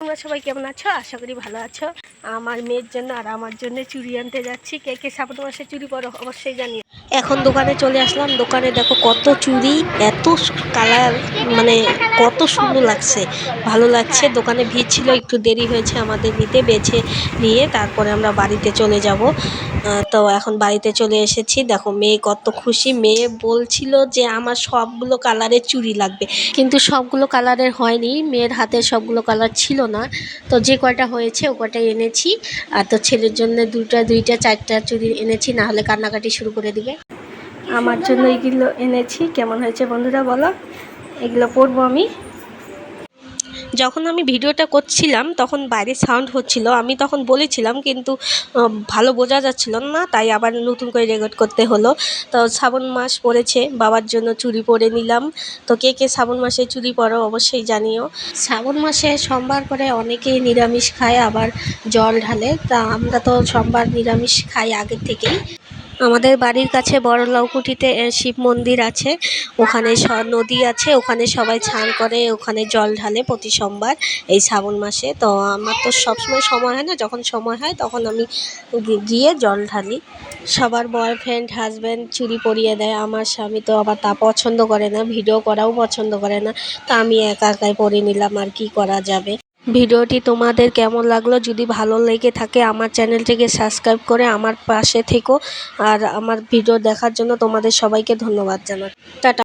তোমরা সবাই কেমন আছো? আশা করি ভালো আছো। আমার মেয়ের জন্য আর আমার জন্য চুড়ি আনতে যাচ্ছি। কে কে শ্রাবণ মাসে চুড়ি পরো অবশ্যই জানিয়ে এখন দোকানে চলে আসলাম। দোকানে দেখো কত চুড়ি, এত কালার মানে কত সুন্দর লাগছে। ভালো লাগছে। দোকানে ভিড় ছিল, একটু দেরি হয়েছে আমাদের নিতে, বেছে নিয়ে তারপরে আমরা বাড়িতে চলে যাব। তো এখন বাড়িতে চলে এসেছি। দেখো মেয়ে কত খুশি। মেয়ে বলছিল যে আমার সবগুলো কালারের চুড়ি লাগবে। কিন্তু সবগুলো কালারের হয়নি। মেয়ের হাতে সবগুলো কালার ছিল না। তো যে কয়টা হয়েছে, ও কয়টাই এনেছি। আর তো ছেলের জন্য দুটা দুইটা, চারটা চুড়ি এনেছি, না হলে কান্নাকাটি শুরু করে দিবে। আমার জন্য এগুলো এনেছি। কেমন হয়েছে বন্ধুরা বলো? এগুলো পরবো আমি। যখন আমি ভিডিওটা করছিলাম, তখন বাইরে সাউন্ড হচ্ছিল। আমি তখন বলেছিলাম, কিন্তু ভালো বোঝা যাচ্ছিল না, তাই আবার নতুন করে রেকর্ড করতে হলো। তো শ্রাবণ মাস পড়েছে, বাবার জন্য চুড়ি পরে নিলাম। তো কে কে শ্রাবণ মাসে চুড়ি পরো, অবশ্যই জানিও। শ্রাবণ মাসে সোমবার করে অনেকেই নিরামিষ খায়, আবার জল ঢালে। তা আমরা তো সোমবার নিরামিষ খাই আগের থেকেই। আমাদের বাড়ির কাছে বড় লৌকুটিতে আহ, শিব মন্দির আছে। ওখানে নদী আছে। ওখানে সবাই স্নান করে ওখানে জল ঢালে প্রতি সোমবার এই শ্রাবণ মাসে। তো আমার তো সবসময় সময় হয় না। যখন সময় হয় তখন আমি গিয়ে জল ঢালি। সবার বয়ফ্রেন্ড হাজব্যান্ড চুরি পরিয়ে দেয়। আমার স্বামী তো আবার তা পছন্দ করে না ভিডিও করাও পছন্দ করে না। তা আমি একা একাই পরে নিলাম আর কি করা যাবে? ভিডিওটি তোমাদের কেমন লাগল? যদি ভালো লেগে থাকে, আমার চ্যানেলটিকে সাবস্ক্রাইব করে আমার পাশে থেকো। আর আমার ভিডিও দেখার জন্য তোমাদের সবাইকে ধন্যবাদ জানাই টাটা।